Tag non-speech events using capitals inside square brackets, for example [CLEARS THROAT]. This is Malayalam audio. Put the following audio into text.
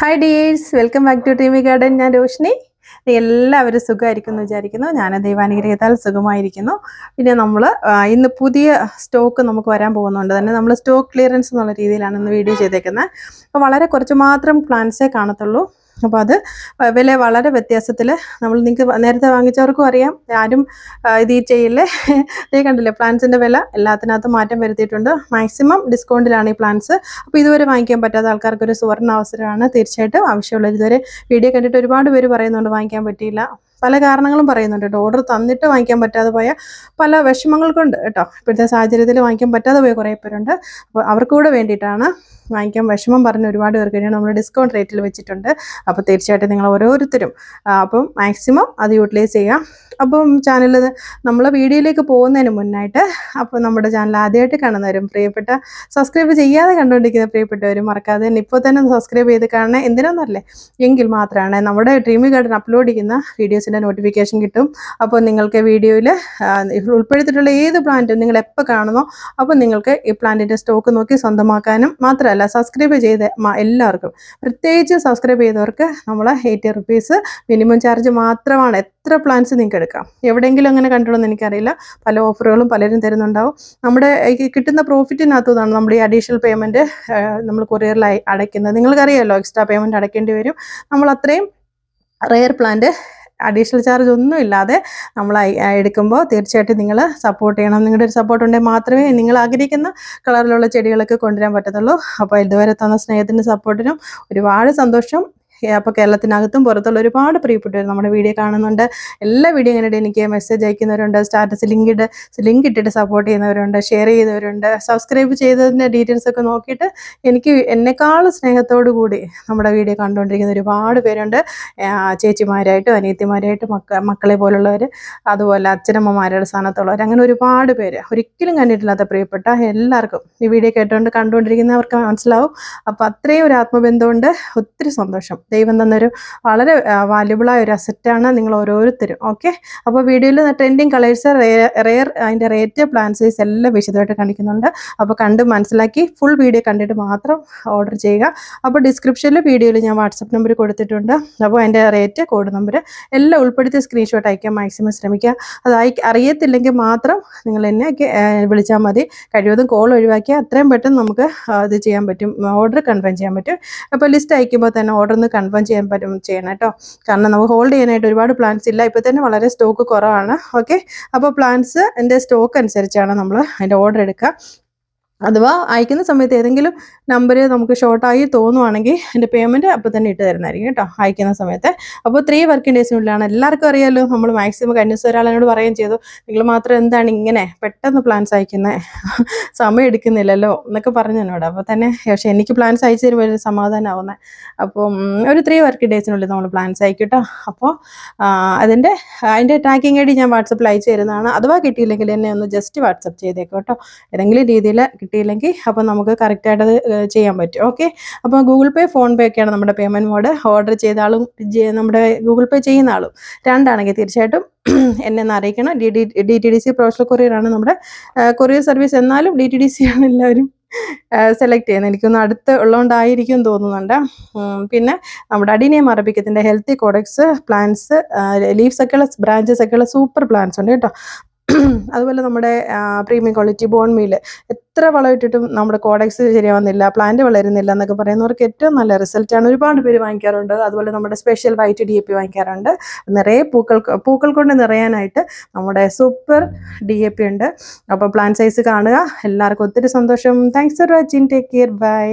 Hi dears welcome back to T V garden ഞാൻ രോഷിനി എല്ലാവരും സുഖമായിരിക്കുന്നു വിചാരിക്കുന്നു. ഞാൻ ദൈവാനുഗ്രഹത്താൽ സുഖമായിരിക്കുന്നു. പിന്നെ നമ്മൾ ഇന്ന് പുതിയ സ്റ്റോക്ക് നമുക്ക് വരാൻ പോകുന്നുണ്ട്. തന്നെ നമ്മൾ സ്റ്റോക്ക് ക്ലിയറൻസ് എന്നുള്ള രീതിയിലാണ് ഇന്ന് വീഡിയോ ചെയ്തേക്കുന്നത്. അപ്പോൾ വളരെ കുറച്ച് മാത്രം പ്ലാൻസേ കാണത്തുള്ളൂ. അപ്പോൾ അത് വില വളരെ വ്യത്യാസത്തിൽ നമ്മൾ നിങ്ങൾക്ക് നേരത്തെ വാങ്ങിച്ചവർക്കും അറിയാം. ആരും ഇത് ഈ ചെയ്യില്ലേ [LAUGHS] ഇതേ കണ്ടില്ലേ പ്ലാൻസിന്റെ വില എല്ലാത്തിനകത്തും മാറ്റം വരുത്തിയിട്ടുണ്ട്. മാക്സിമം ഡിസ്കൗണ്ടിലാണ് ഈ പ്ലാൻസ് അപ്പോൾ ഇതുവരെ വാങ്ങിക്കാൻ പറ്റാത്ത ആൾക്കാർക്ക് ഒരു സുവർണ അവസരമാണ് തീർച്ചയായിട്ടും ആവശ്യമുള്ളത്. ഇതുവരെ വീഡിയോ കണ്ടിട്ട് ഒരുപാട് പേര് പറയുന്നുണ്ട് വാങ്ങിക്കാൻ പറ്റിയില്ല. പല കാരണങ്ങളും പറയുന്നുണ്ട് കേട്ടോ. ഓർഡർ തന്നിട്ട് വാങ്ങിക്കാൻ പറ്റാതെ പോയ പല വിഷമങ്ങൾക്കുണ്ട് കൊണ്ട് കേട്ടോ. ഇപ്പോഴത്തെ സാഹചര്യത്തിൽ വാങ്ങിക്കാൻ പറ്റാതെ പോയ കുറേ പേരുണ്ട്. അപ്പോൾ അവർക്ക് കൂടെ വേണ്ടിയിട്ടാണ് വാങ്ങിക്കാൻ വിഷമം പറഞ്ഞ് ഒരുപാട് പേർക്ക് നമ്മൾ ഡിസ്കൗണ്ട് റേറ്റിൽ വെച്ചിട്ടുണ്ട്. അപ്പോൾ തീർച്ചയായിട്ടും നിങ്ങൾ ഓരോരുത്തരും അപ്പം മാക്സിമം അത് യൂട്ടിലൈസ് ചെയ്യാം. അപ്പം ചാനൽ നമ്മൾ വീഡിയോയിലേക്ക് പോകുന്നതിന് മുന്നായിട്ട് അപ്പോൾ നമ്മുടെ ചാനൽ ആദ്യമായിട്ട് കാണുന്നവരും പ്രിയപ്പെട്ട സബ്സ്ക്രൈബ് ചെയ്യാതെ കണ്ടുകൊണ്ടിരിക്കുന്ന പ്രിയപ്പെട്ടവരും മറക്കാതെ തന്നെ ഇപ്പോൾ തന്നെ സബ്സ്ക്രൈബ് ചെയ്ത് കാണണേ. എന്തിനാണെന്നല്ലേ എങ്കിൽ മാത്രമാണ് നമ്മുടെ ഡ്രീമി ഗാർഡൻ അപ്ലോഡ് ചെയ്യുന്ന വീഡിയോസിന്റെ നോട്ടിഫിക്കേഷൻ കിട്ടും. അപ്പോൾ നിങ്ങൾക്ക് വീഡിയോയിൽ ഉൾപ്പെടുത്തിയിട്ടുള്ള ഏത് പ്ലാന്റും നിങ്ങൾ എപ്പോൾ കാണുന്നോ അപ്പോൾ നിങ്ങൾക്ക് ഈ പ്ലാന്റിന്റെ സ്റ്റോക്ക് നോക്കി സ്വന്തമാക്കാനും മാത്രമല്ല സബ്സ്ക്രൈബ് ചെയ്ത എല്ലാവർക്കും പ്രത്യേകിച്ച് സബ്സ്ക്രൈബ് ചെയ്തവർക്ക് നമ്മൾ എയ്റ്റി റുപ്പീസ് മിനിമം ചാർജ് മാത്രമാണ്. എത്ര പ്ലാൻസ് നിങ്ങൾക്ക് എടുക്കാം? എവിടെയെങ്കിലും അങ്ങനെ കണ്ടിട്ടുണ്ടെന്ന് എനിക്കറിയില്ല. പല ഓഫറുകളും പലരും തരുന്നുണ്ടാവും. നമ്മുടെ കിട്ടുന്ന പ്രോഫിറ്റിനകത്തുനിന്നാണ് നമ്മുടെ ഈ അഡീഷണൽ പേയ്മെന്റ് നമ്മൾ കൊറിയറിൽ അടയ്ക്കുന്നത്. നിങ്ങൾക്കറിയാമല്ലോ എക്സ്ട്രാ പേയ്മെന്റ് അടയ്ക്കേണ്ടി വരും. നമ്മൾ അത്രയും റെയർ പ്ലാന്റ് അഡീഷണൽ ചാർജ് ഒന്നും ഇല്ലാതെ നമ്മൾ എടുക്കുമ്പോൾ തീർച്ചയായിട്ടും നിങ്ങൾ സപ്പോർട്ട് ചെയ്യണം. നിങ്ങളുടെ ഒരു സപ്പോർട്ട് ഉണ്ടെങ്കിൽ മാത്രമേ നിങ്ങൾ ആഗ്രഹിക്കുന്ന കളറിലുള്ള ചെടികളൊക്കെ കൊണ്ടുവരാൻ പറ്റത്തുള്ളൂ. അപ്പോൾ ഇതുവരെ തന്ന സ്നേഹത്തിന്റെ സപ്പോർട്ടിനും ഒരുപാട് സന്തോഷം. അപ്പോൾ കേരളത്തിനകത്തും പുറത്തുള്ള ഒരുപാട് പ്രിയപ്പെട്ടവർ നമ്മുടെ വീഡിയോ കാണുന്നുണ്ട്. എല്ലാ വീഡിയോ ഇങ്ങനെ എനിക്ക് മെസ്സേജ് അയക്കുന്നവരുണ്ട് സ്റ്റാറ്റസ് ലിങ്ക് ഇട്ട് ലിങ്ക് ഇട്ടിട്ട് സപ്പോർട്ട് ചെയ്യുന്നവരുണ്ട് ഷെയർ ചെയ്യുന്നവരുണ്ട്. സബ്സ്ക്രൈബ് ചെയ്തതിന്റെ ഡീറ്റെയിൽസ് ഒക്കെ നോക്കിയിട്ട് എനിക്ക് എന്നെക്കാൾ സ്നേഹത്തോടു കൂടി നമ്മുടെ വീഡിയോ കണ്ടുകൊണ്ടിരിക്കുന്ന ഒരുപാട് പേരുണ്ട്. ചേച്ചിമാരായിട്ടും അനിയത്തിമാരായിട്ടും മക്ക മക്കളെ പോലുള്ളവർ അതുപോലെ അച്ഛനമ്മമാരുടെ സ്ഥാനത്തുള്ളവർ അങ്ങനെ ഒരുപാട് പേര്. ഒരിക്കലും കണ്ടിട്ടില്ലാത്ത പ്രിയപ്പെട്ട എല്ലാവർക്കും ഈ വീഡിയോ കേട്ടുകൊണ്ട് കണ്ടുകൊണ്ടിരിക്കുന്നവർക്ക് മനസ്സിലാവും. അപ്പോൾ അത്രയും ഒരു ആത്മബന്ധമുണ്ട്. ഒത്തിരി സന്തോഷം. ദൈവം തന്നൊരു വളരെ വാല്യുബിളായ ഒരു അസറ്റാണ് നിങ്ങൾ ഓരോരുത്തരും. ഓക്കെ അപ്പോൾ വീഡിയോയിൽ ട്രെൻഡിങ് കളേഴ്സ് റെയർ അതിന്റെ റേറ്റ് പ്ലാൻ സൈസ് എല്ലാം വിശദമായിട്ട് കാണിക്കുന്നുണ്ട്. അപ്പോൾ കണ്ട് മനസ്സിലാക്കി ഫുൾ വീഡിയോ കണ്ടിട്ട് മാത്രം ഓർഡർ ചെയ്യുക. അപ്പോൾ ഡിസ്ക്രിപ്ഷനിൽ വീഡിയോയിൽ ഞാൻ വാട്സപ്പ് നമ്പർ കൊടുത്തിട്ടുണ്ട്. അപ്പോൾ അതിന്റെ റേറ്റ് കോഡ് നമ്പർ എല്ലാം ഉൾപ്പെടുത്തി സ്ക്രീൻഷോട്ട് അയക്കാൻ മാക്സിമം ശ്രമിക്കുക. അത് അറിയത്തില്ലെങ്കിൽ മാത്രം നിങ്ങൾ എന്നെ വിളിച്ചാൽ മതി. കഴിവതും കോൾ ഒഴിവാക്കിയാൽ അത്രയും പെട്ടെന്ന് നമുക്ക് ഇത് ചെയ്യാൻ പറ്റും ഓർഡർ കൺഫേം ചെയ്യാൻ പറ്റും. അപ്പോൾ ലിസ്റ്റ് അയക്കുമ്പോൾ തന്നെ ഓർഡർ ഒന്ന് കൺഫേം ചെയ്യാൻ പറ്റും ചെയ്യണം കേട്ടോ. കാരണം നമുക്ക് ഹോൾഡ് ചെയ്യാനായിട്ട് ഒരുപാട് പ്ലാൻസ് ഇല്ല. ഇപ്പോൾ തന്നെ വളരെ സ്റ്റോക്ക് കുറവാണ്. ഓക്കെ അപ്പോൾ പ്ലാൻസ് എന്റെ സ്റ്റോക്ക് അനുസരിച്ചാണ് നമ്മൾ അതിന്റെ ഓർഡർ എടുക്കുക. അഥവാ അയക്കുന്ന സമയത്ത് ഏതെങ്കിലും നമ്പർ നമുക്ക് ഷോർട്ടായി തോന്നുവാണെങ്കിൽ എന്റെ പേയ്മെന്റ് അപ്പോൾ തന്നെ ഇട്ട് തരുന്നതായിരിക്കും കേട്ടോ അയക്കുന്ന സമയത്ത്. അപ്പോൾ ത്രീ വർക്കിംഗ് ഡേയ്സിനുള്ളിലാണ് എല്ലാവർക്കും അറിയാമല്ലോ നമ്മൾ മാക്സിമം കന്യൂസ് ഒരാളിനോട് പറയുകയും ചെയ്തു. നിങ്ങൾ മാത്രം എന്താണ് ഇങ്ങനെ പെട്ടെന്ന് പ്ലാൻസ് അയക്കുന്നത് സമയം എടുക്കുന്നില്ലല്ലോ എന്നൊക്കെ പറഞ്ഞു എന്നോട്. അപ്പോൾ തന്നെ പക്ഷേ എനിക്ക് പ്ലാൻസ് അയച്ചു തരുമ്പോൾ ഒരു സമാധാനമാവുന്നത് അപ്പം ഒരു ത്രീ വർക്കിംഗ് ഡേയ്സിനുള്ളിൽ നമ്മൾ പ്ലാൻസ് അയക്കും കേട്ടോ. അപ്പോൾ അതിന്റെ അതിന്റെ ട്രാക്കിംഗ് ഐ ഡി ഞാൻ വാട്സപ്പിൽ അയച്ചു തരുന്നതാണ്. അഥവാ കിട്ടിയില്ലെങ്കിൽ എന്നെ ഒന്ന് ജസ്റ്റ് വാട്സപ്പ് ചെയ്തേക്കും കേട്ടോ. ഏതെങ്കിലും രീതിയിൽ കിട്ടിയില്ലെങ്കിൽ അപ്പോൾ നമുക്ക് കറക്റ്റായിട്ട് ചെയ്യാൻ പറ്റും. ഓക്കെ അപ്പോൾ ഗൂഗിൾ പേ ഫോൺ പേ ഒക്കെയാണ് നമ്മുടെ പേയ്മെന്റ് മോഡ് ഓർഡർ ചെയ്ത ആളും നമ്മുടെ ഗൂഗിൾ പേ ചെയ്യുന്ന ആളും രണ്ടാണെങ്കിൽ തീർച്ചയായിട്ടും [CLEARS THROAT] എന്നെ ഒന്ന് അറിയിക്കണം. D D D T D C professional കൊറിയറാണ് നമ്മുടെ കൊറിയർ സർവീസ് എന്നാലും ഡി ടി ഡി സി ആണ് എല്ലാവരും സെലക്ട് ചെയ്യുന്നത്. എനിക്കൊന്ന് അടുത്ത് ഉള്ളതുകൊണ്ടായിരിക്കും തോന്നുന്നുണ്ട്. പിന്നെ നമ്മുടെ അടിനിയം അറബിക്കത്തിന്റെ ഹെൽത്തി കോഡക്സ് പ്ലാന്റ്സ് ലീവ്സ് ഒക്കെയുള്ള ബ്രാഞ്ചസ് ഒക്കെയുള്ള സൂപ്പർ പ്ലാന്റ്സ് ഉണ്ട് കേട്ടോ. അതുപോലെ നമ്മുടെ പ്രീമിയം ക്വാളിറ്റി ബോൺ മീൽ എത്ര വളമിട്ടിട്ടും നമ്മുടെ കോഡക്സ് ശരിയാവുന്നില്ല പ്ലാന്റ് വളരുന്നില്ല എന്നൊക്കെ പറയുന്നവർക്ക് ഏറ്റവും നല്ല റിസൾട്ടാണ് ഒരുപാട് പേര് വാങ്ങിക്കാറുണ്ട്. അതുപോലെ നമ്മുടെ special white D A P വാങ്ങിക്കാറുണ്ട്. നിറയെ പൂക്കൾ പൂക്കൾ കൊണ്ട് നിറയാനായിട്ട് നമ്മുടെ സൂപ്പർ ഡി എ പി ഉണ്ട്. അപ്പോൾ പ്ലാൻ സൈസ് കാണുക. എല്ലാവർക്കും ഒത്തിരി സന്തോഷം. Thanks for watching take care bye